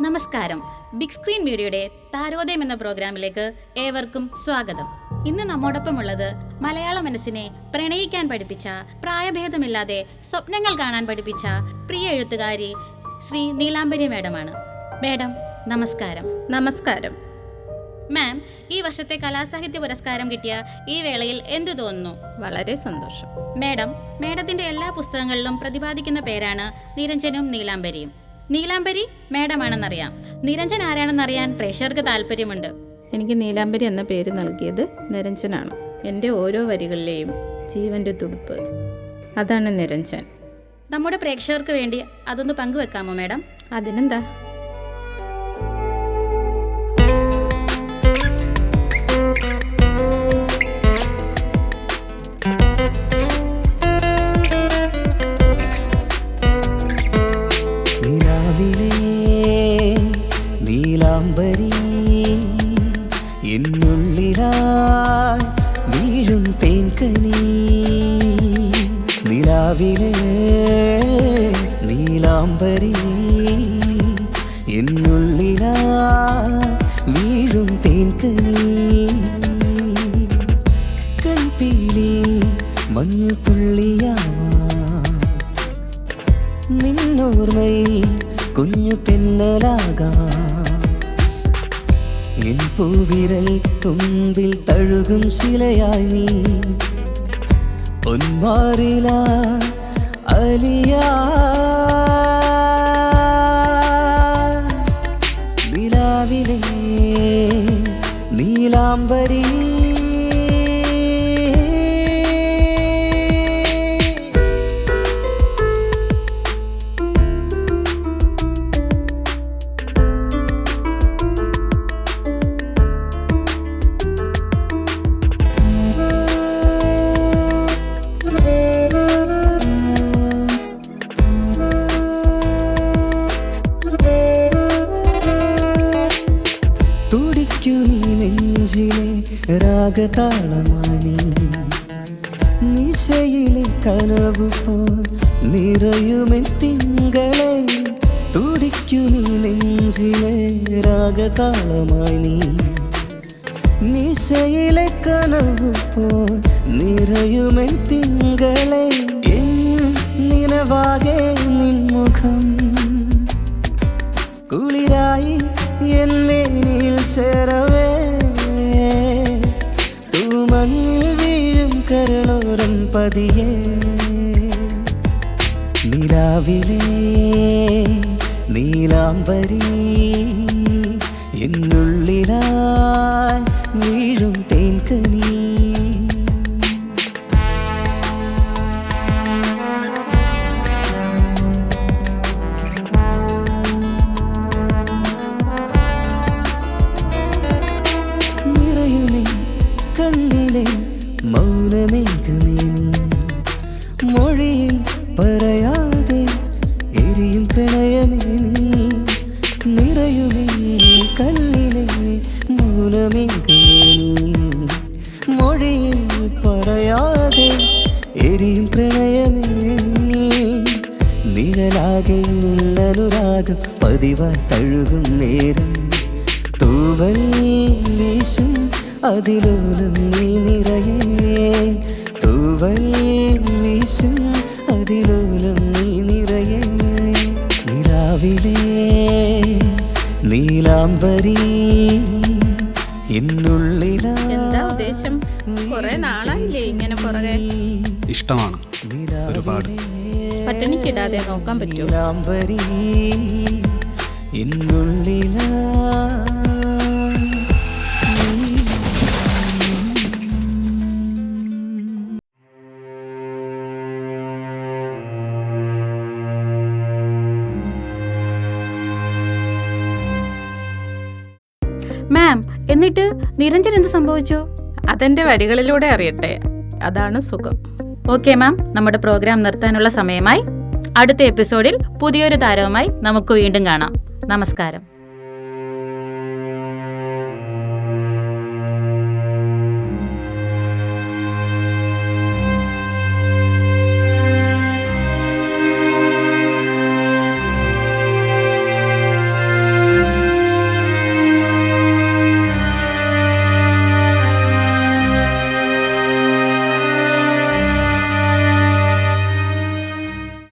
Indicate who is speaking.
Speaker 1: നമസ്കാരം. Big screen മീഡിയയുടെ താരോദയം എന്ന പ്രോഗ്രാമിലേക്ക് ഏവർക്കും സ്വാഗതം. ഇന്ന് നമ്മോടൊപ്പം ഉള്ളത് മലയാള മനസ്സിനെ പ്രണയിക്കാൻ പഠിപ്പിച്ച പ്രായഭേദമില്ലാതെ സ്വപ്നങ്ങൾ കാണാൻ പഠിപ്പിച്ച പ്രിയ എഴുത്തുകാരി ശ്രീ നീലാംബരി മേഡമാണ്. മേഡം നമസ്കാരം.
Speaker 2: നമസ്കാരം.
Speaker 1: മാം ഈ വർഷത്തെ കലാസാഹിത്യ പുരസ്കാരം കിട്ടിയ ഈ വേളയിൽ എന്തു തോന്നുന്നു?
Speaker 2: വളരെ സന്തോഷം.
Speaker 1: മാഡം മേഡത്തിന്റെ എല്ലാ പുസ്തകങ്ങളിലും പ്രതിപാദിക്കുന്ന പേരാണ് നിരഞ്ജനും നീലാംബരിയും. നീലാംബരി മേഡമാണെന്നറിയാം. നിരഞ്ജൻ ആരാണെന്നറിയാൻ പ്രേക്ഷകർക്ക് താല്പര്യമുണ്ട്.
Speaker 2: എനിക്ക് നീലാംബരി എന്ന പേര് നൽകിയത് നിരഞ്ജനാണ്. എന്റെ ഓരോ വരികളിലെയും ജീവന്റെ തുടുപ്പ്. അതാണ് നിരഞ്ജൻ.
Speaker 1: നമ്മുടെ പ്രേക്ഷകർക്ക് വേണ്ടി അതൊന്ന് പങ്കുവെക്കാമോ മേഡം?
Speaker 2: അതിനെന്താ?
Speaker 3: നിലാവിലെ നീലാംബരി എന്നുള്ളിലാ വീഴും തേൻകനി കൺപീലി മഞ്ഞു തുള്ളിയാവാം. നിന്നോർമ്മയിൽ കുഞ്ഞു തെന്നലാകാം. എൻ പൂവിരൽ തുമ്പിൽ തഴുകും ശിലയായി. നീ പൊന്മാറില അലിയാ. നിലാവിലെ നീലാംബരീ രാഗതാളമാനി. നിശയിലെ കനവു പോൽ നിറയുമെൻ തിങ്കളെ തുടിക്കുമീ നെഞ്ചിലെ രാഗതാളമായി നീ. നിശയിലെ കനവു പോൽ നിറയുമെൻ തിങ്കളെ നിനവാകെ നിൻമുഖം. മുഖം എന്നേനിൽ പതിയെ നിലാവിലെ നീലാംബരി മൗനമേഘമേ നീ മൊഴിയിൽ പറയാതെ എരിയും പ്രണയമേ നിഴലാകെ നിന്നനുരാഗം പതിവ തഴുകും നേരം. തൂവൽ വീശും അതിലൂലും നീ നിറയേ. തൂവൽ
Speaker 2: എന്താ ഉദ്ദേശം? കുറെ നാളായില്ലേ ഇങ്ങനെ പുറകെ.
Speaker 4: ഇഷ്ടമാണ് ഒരുപാട്.
Speaker 2: പട്ടിണിക്കിടാതെ നോക്കാൻ പറ്റുമോ?
Speaker 1: മാം എന്നിട്ട് നിരഞ്ജൻ എന്ത് സംഭവിച്ചു?
Speaker 2: അതെന്റെ വരികളിലൂടെ അറിയട്ടെ. അതാണ് സുഖം.
Speaker 1: ഓക്കെ മാം നമ്മുടെ പ്രോഗ്രാം നിർത്താനുള്ള സമയമായി. അടുത്ത എപ്പിസോഡിൽ പുതിയൊരു താരവുമായി നമുക്ക് വീണ്ടും കാണാം. നമസ്കാരം.